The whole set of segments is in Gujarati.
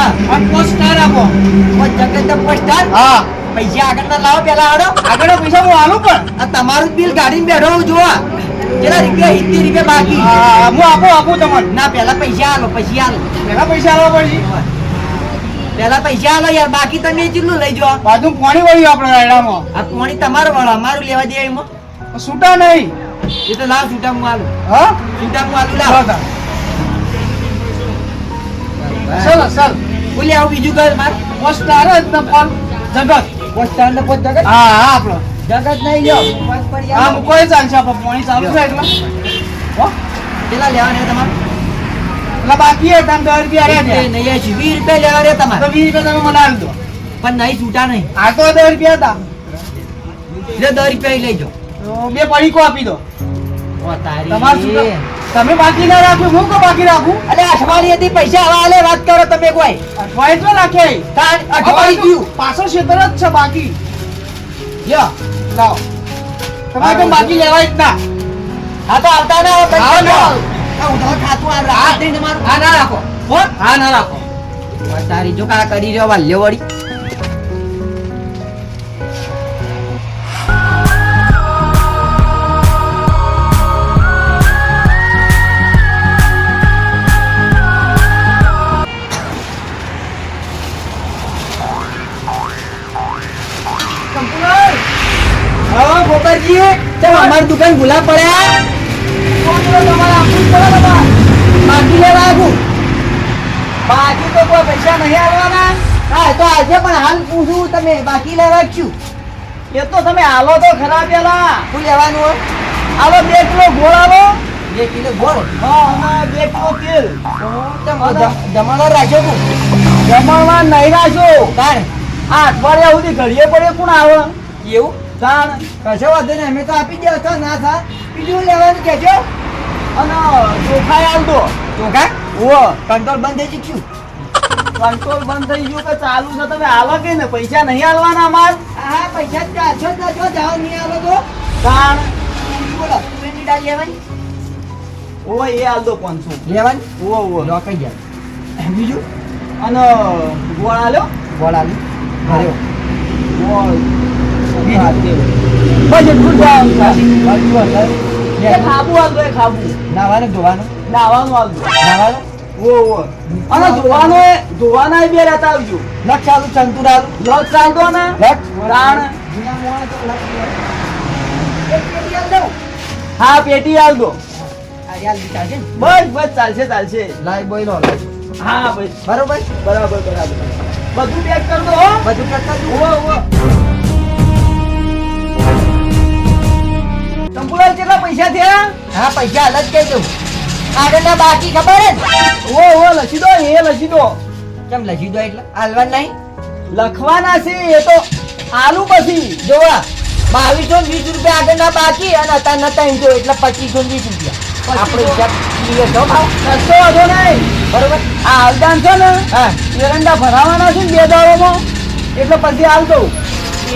હા. અને ઓ આપો. ઓ જગત પોસ્ટર હા. પૈસા આગળ ના લાવો પેલા આડો આગળ પૈસા હું આલું પણ. આ તમારું બિલ કાઢીને બેઠો હું. જોવા કેટલા રૂપિયા? સિત્તેર રૂપિયા બાકી હું આપું આપું તમને. ના પેલા પૈસા આલો પછી આલો પેલા પૈસા આલવા પડશે પેલા પૈસા આલો યાર બાકી તમે જેટલું લઈ જાઓ? બાજુ પાણી વળ્યું આપણે રાયડામાં. આ પાણી તમારો વાળો અમારું લેવા દે એમાં. છૂટા નહીં. એ તો લાવ છૂટા હું આલું હા? છૂટા હું આલું લાવ. ચાલો ચાલ. બોલી આવું બીજું કર માર. ઓ જ ને ફોન જગત. પોસ્ટર ને પોસ્ટ જગત? હા હા આપણો જગત નહીં જો હા આલો. ચાલશે આપણે પાણી ચાલુ છે એટલે. હો? કેટલા લેવાને તમારે? એટલે બાકી તમે દસ રૂપિયા રહ્યા નહીં વીસ રૂપિયા લેવા રે તમારે. વીસ રૂપિયા તમે મને દો. પણ નહીં છૂટા નહીં. આ તો દસ રૂપિયા હતા. દસ રૂપિયા લઈ જાઓ. બે પડીકો આપી દો. તમે બાકી ના રાખ્યું હું કો બાકી રાખું. અલે અઠવાડિયે થી પૈસા આવા આલે વાત કરો તમે કોઈ. અઠવાડિયે તો નાખે તાર અઠવાડિયું થયું. પાછળ ક્ષેત્ર જ છે બાકી. લાવો. તમારે તો બાકી લેવાય જ ના. હા તો આવતા ના પૈસા ના. ના ઉધાર ખાતું આ તમારું. હા ના રાખો. હા. ના રાખો. તારી જો કા કરી રહ્યો વાલ્યો વળી. દુકાન ભૂલા પડ્યા? બાકી લેવા આવું. બાકી તો કોઈ પૈસા નહીં આવવાના હા તો આજે પણ હાલ પૂછું તમે બાકી લેવા છું. એ તો તમે હાલો તો ખરા પેલા. શું લેવાનું હોય? હાલો બે કિલો ગોળ આવો બે કિલો ગોળ? હા બે કિલો તેલ. જમણવાર રાખજો તું. જમણમાં નહીં રાખજો. કારણ આ અઠવાડિયા સુધી ઘડીએ પડે કોણ આવે? એવું? તાણ કશો વાંધો નહીં. અમે તો આપી દો તો ના થા. બીજું લેવાનું કહેજો. અને ચોખાઈ આવતો ચોખા? ઓ કંટ્રોલ બંધ થઈ ગયું કંટ્રોલ બંધ થઈ ગયું કે ચાલુ છે? તમે આલો કે ને? પૈસા નહીં આલવાના અમાર? હા પૈસા ચારસો જ ના જો જાઓ નહીં આવો તો. તાણ. બોલો તુવેરની દાળ લેવાની? ઓ એ આલ દો પાંચસો. લેવાની? ઓ ઓ લો કઈ જાય બીજું? અને ગોળ આલ્યો? ગોળ આલ્યો. ગોળ. ખાબુ એ ખાબુ નાવાનું ધોવાનું નાવાનું નાવાનું ઓ અને ધોવાનો ધોવાના બે રહેતા આવજો લક્ષ ચાલતો ને લક્ષ હા પેટી આલ દો આ યાર લીધા છે ને? બસ બસ ચાલશે ચાલશે લાઈ લાય. હા બસ બરોબર બરાબર બરાબર બધું પેક કર દો બધું જુઓ. ઓવો સંપૂર્ણ કેટલા પૈસા થયા? હા પૈસા અલગ જ કહી દઉં. આગળના બાકી ખબર જ ઓ ઓ લખી દો એ લખી દો. કેમ લખી દો એટલે? હાલવા નહીં? લખવાના છે એ તો આલુ પછી. જોવા બાવીસો વીસ રૂપિયા આગળના બાકી અને અત્યારના ત્રણસો એટલે પચીસો વીસ રૂપિયા. આપણે હિસાબ ક્લિયર છો ભાવ. કશો વાંધો નહીં. બરોબર? આ હાલદાન છે ને? હા. એરંડા ભરાવાના છે ને બે દાડોમાં? એટલે પછી હાલ દઉં.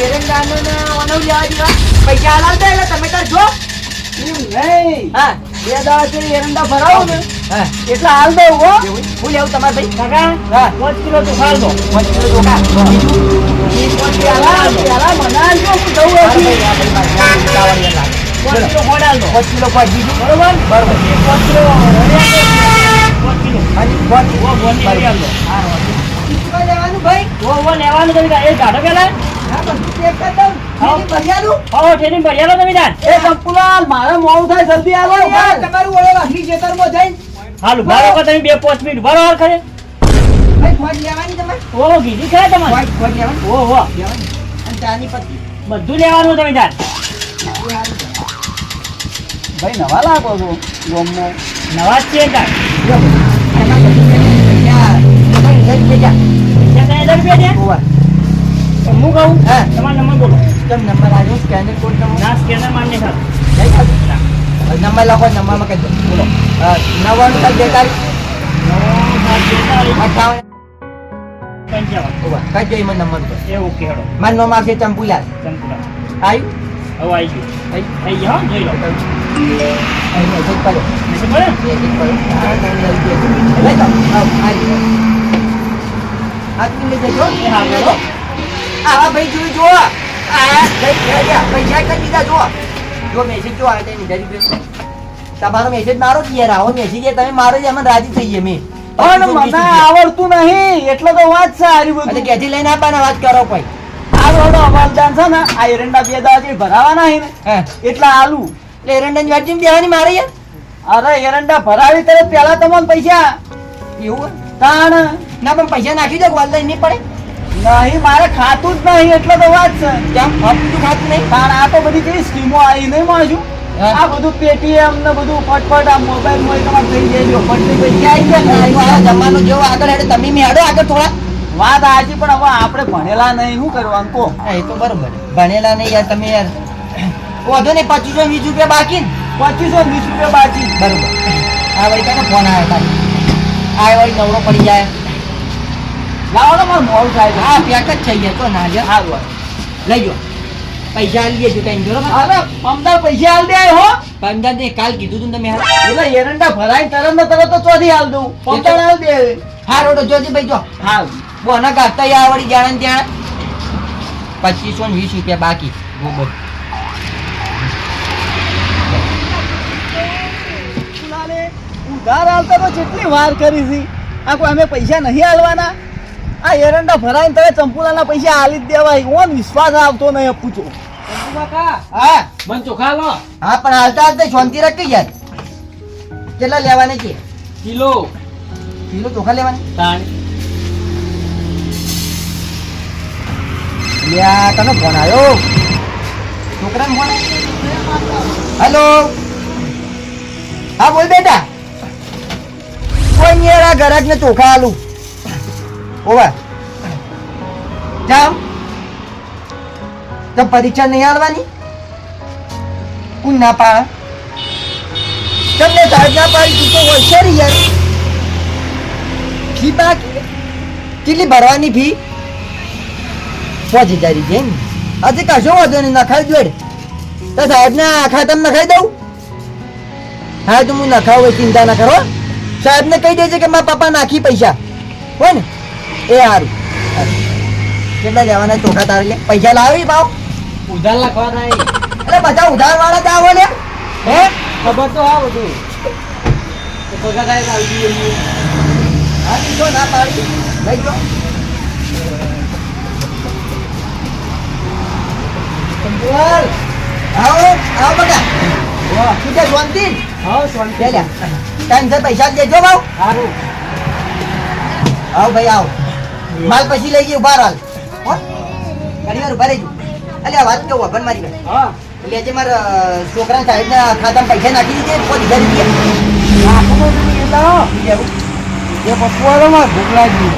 એરંડાનો ને ઓનો લેવા દેવા પૈસા હાલ દે એટલે તમે તાર જો નહીં હા બે દાળ છે એરંડા ભરાવો ને હા એટલે હાલ દઉં હો? હું લેવું તમારે ભાઈ કાકા હા પાંચ કિલો તો હાલ દો પાંચ કિલો ચોખા બીજું પેલા પેલા મને હું. પાંચ કિલો ગોળ દો પાંચ કિલો પાંચ બીજું બરોબર પાંચ કિલો પાંચ કિલો હાજી, પાંચ. બોલ વાંધો લેવાનું ભાઈ ઓ લેવાનું તમે એ પેલા હા તમે જાન એ સંપુલાલ મારે મોડું થાય જલ્દી આવો તમારું ઓળે વાઘરી ખેતરમાં જઈને. હાલ ઊભા રહો તમે બે પાંચ મિનિટ ઊભા રહો હાલ ખરે. ભાઈ ખોટ લેવાની તમારે? ઓ કીધી ખરા તમારે? ઓ હો બધું લેવાનું તમે જાન. ભાઈ નવા લાગો છો ગોમનો? નવા જ છે જાન રૂપિયા. હું કહું હા. તમારો નંબર બોલો કેમ નંબર આવ્યો સ્કેનર કોડ નંબર ના સ્કેનર મારને ખાલ લઈ જાઓ. હવે નંબર લખો નંબરમાં કહી દો બોલો હા, નવ્વાણું સાત બેતાલીસ નવો સાત બેતાલીસ અઠાવન પંચાવન ઓવા. કઈ જઈ મને નંબર ઉપર એ ઓકે હેડો મારું નામ આવશે ચંપુલાલ ચંપુલા આવ્યું હવે આવી ગયું ભાઈ થઈ ગયો હો જોઈ લો અહીં મેસેજ પડ્યો મેસેજ પડ્યો હા તમે લઈ જજો લઈ જાઓ આવો, આ રીતે. આ તમે લઈ જજો એ હા બોલો આવા ભાઈ જોઈ જો આ ભાઈ ગયા ગયા પૈસા કરી દીધા જુઓ જો મેસેજ જો આવે તે નિધારી તમારો મેસેજ મારો જ યાર આવો મેસેજ તમે મારો જ એમાં રાજી થઈ ગયા મેં પણ મને આવડતું નહીં એટલે તો વાત એટલે બધું ક્યાંથી લઈને આપવાના વાત કરો ભાઈ? આ રોડો અમલદાન છે ને આ એરંડા બે જે ભરાવાના હે ને એટલા આલુ. એટલે એરંડા ની વાટજી દેવાની મારે યાર? અરે એરંડા ભરાવી તરત પેલા તમને પૈસા. એવું તાણ. ના પણ પૈસા નાખી દો વાલ નહીં પડે. નહીં મારે ખાતું જ નહીં એટલે તો વાત છે. કેમ? હપ્તું ખાતું નહીં? પણ આ તો બધી કઈ સ્કીમો આવી નહીં માજુ. આ બધું પેટીએમ ને બધું ફટફટ આ મોબાઈલમાં તમારે થઈ જાય ફટલી પૈસા આવી ગયા? જમાનો જેવો આગળ હેડે તમે મેં હેડો આગળ થોડા. વાત આજી પણ હવે આપણે ભણેલા નહીં શું કરવાનું કો એ તો બરોબર. ભણેલા નહીં યાર તમે યાર. વધુ નહીં પચીસો વીસ રૂપિયા બાકી પચીસો વીસ રૂપિયા બાકી. બરોબર. આ વળી તને ફોન આવ્યો તારે આ વળી નવરો પડી જાય. લાવો ને મારું મોડું થાય હા પેક જ થઈ ગયા તો ના હારું હારું. લઈ જો પૈસા આલી દેજો ટાઈમ બરોબર અરે પમદાર પૈસા હાલ દે હો. પંદર ને કાલ કીધું તું તમે. એટલે એરંડા ભરાય તરત ને તરત તો ચોથી હાલ દઉં. પમદાર હાલ દે. હા રોડો જોજે ભાઈ જો. હાલ. બોના યા વળી જાણે ત્યાં પચીસો ને વીસ રૂપિયા બાકી. ગોબર ઉધાર હાલતા તો જેટલી વાર કરી હતી આ કોઈ અમે પૈસા નહીં હાલવાના આ એરંડા ભરાઈને તમે ચંપુલાના પૈસા આલી જ દેવાય. ઓન વિશ્વાસ આવતો નહીં પૂછો હા? મન ચોખા લો હા પણ હાલતા હાલતા શાંતિ રાખી યાર કેટલા લેવાના છે? કિલો. કિલો ચોખા લેવાના? લ્યા તને ફોન આવ્યો? છોકરાનો ફોન હેલો? હા બોલ બેટા. કોઈ નહીં આ ગરાજ ને ચોખા આલું. ઓવા. જાઓ. તો પરીક્ષા નહીં આવવાની કોણ ના પાડે. તમને સાહેબ ના પાડી તું તો હોશિયારી યાર. ફી બાકી. કેટલી ભરવાની ફી? હજાર છે એમ. આજે કશો વાંધો નહીં, નખાવી જોડે તો સાહેબને આખા તમને નખાઈ દઉં. હા, તો હું નખાવું ચિંતા ના કરો. સાહેબને કહી દેજે કે મારા પપ્પા નાખી પૈસા. હોય ને? એ સારું કેટલા જવાના ચોખા તારે લે? પૈસા લાવી ભાવ ઉધાર લખવાના એટલે બધા ઉધાર વાળા જ આવો લે. હે? ખબર તો આ બધું. તો પગાર તો આવી હા દીધો ના પાડી. લઈ જો બોલ આવો આવો બગા વાહ. શું છે શાંતિ? હા, શાંતિ. લે લ્યા પૈસા જ દેજો ભાવ સારું. આવો ભાઈ આવો. માલ પછી લઈ ગયો બહાર હાલ. ઘણી વાર ઊભા રહેજો. અલે આ વાત કહું અભન મારી એટલે આજે મારા છોકરા સાહેબના ખાતામાં પૈસા નાખી દીધે પાંચ હજાર રૂપિયા આખું ભૂખ લાગી.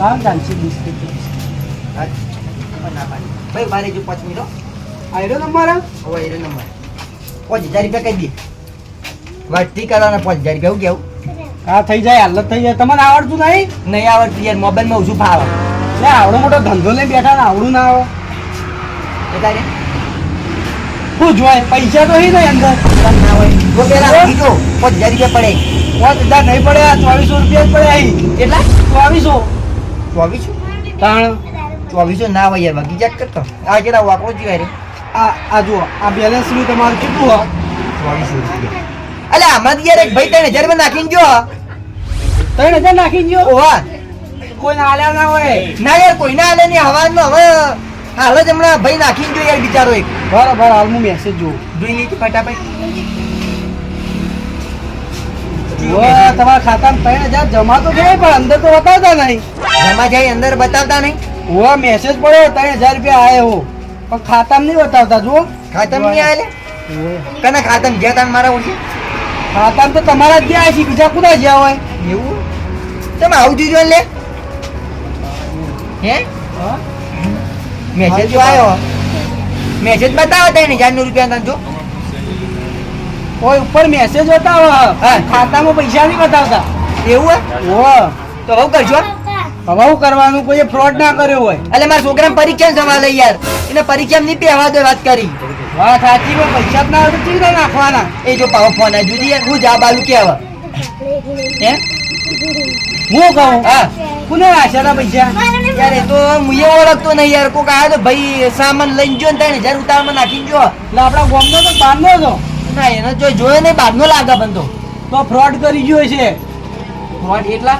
લાવ ને બિસ્કિટ. ભાઈ મારે જો પાંચ મિનિટ હો. આયરો નંબર આયરો નંબર. પાંચ હજાર રૂપિયા કહી દે. વસ્તી કરવાના પાંચ હજાર રૂપિયા કેવું? હા થઈ જાય હાલત થઈ જાય. તમને આવડતું નહીં? નહીં આવડતું યાર મોબાઈલમાં ઓછું ફાવે. એટલે આવડો મોટો ધંધો લઈ બેઠા ને આવડું ના આવે. બતાડે શું જોય પૈસા તો હી નહીં અંદર. ના હોય જો પેલા કીધો પાંચ હજાર રૂપિયા પડે. પાંચ હજાર નહીં પડે આ ચોવીસો રૂપિયા જ પડે અહીં. કેટલા? ચોવીસો. ચોવીસો? ત્રણ ચોવીસો ના હોય યાર બાકી ચેક કરતો. આ કેટલા વાકડો જીવાય રે? આ આ જુઓ આ બેલેન્સનું તમારું કેટલું હોય? ચોવીસો રૂપિયા. અલે આમાં યાર એક ભાઈ ત્રણ હજારમાં નાખીને જો ત્રણ હજાર નાખી ગયો? ઓવા કોઈ આલ્યા ના હોય? ના યાર કોઈને આલે નહીં હવામાં હવે. હાલ જ હમણાં ભાઈ નાખીને જો યાર બિચારો એક. બરાબર હાલ હું મેસેજ જોઉં. જોઈ લીધી ફટાફટ. તમારા ખાતામાં ત્રણ હજાર જમા તો પણ અંદર તો બતાવતા નહીં. જમા જાય અંદર બતાવતા નહીં. ઓય મેસેજ પડ્યો ત્રણ હજાર રૂપિયા આયા હો. પણ ખાતામાં નહીં બતાવતા જુઓ. ખાતમ નહીં ઓય. કના ખાતમ તાન મારા ઓછી ખાતામાં તો તમારા જ ગયા છે બીજા કુદા જ્યાં હોય. એવું? તમે આવું જોજો લે. હે? મેસેજ આવ્યો મેસેજ બતાવો ત્રણ હજાર રૂપિયા તને જો. ઓય ઉપર મેસેજ બતાવો. ખાતામાં પૈસા નહીં બતાવતા. એવું હે? તો હવે કરજો હવે કરવાનું કોઈ ફ્રોડ ના કર્યો હોય. એટલે મારા છોકરાને પરીક્ષા જવા લઈ યાર. એને પરીક્ષા નહીં પહેવા દે વાત કરી. વાત સાચી કોઈ પૈસા ના હોય તો ચીજ નાખવાના. એ જો પાવો ફોન આ જુદી હું જા બાલુ કે હવે? હે? હું કહું? હા. કોને આશાના પૈસા? યાર એ તો હું ઓળખતો નહીં યાર. કોક આવ્યો તો ભાઈ સામાન લઈને જો ને ત્રણ હજાર ઉતારમાં નાખીને જો. એટલે આપણા ગામનો તો બહારનો હતો. ના એનો જો જોયો નહીં બહારનો લાગે પણ તો. તો ફ્રોડ કરી ગયો છે ફ્રોડ એટલા?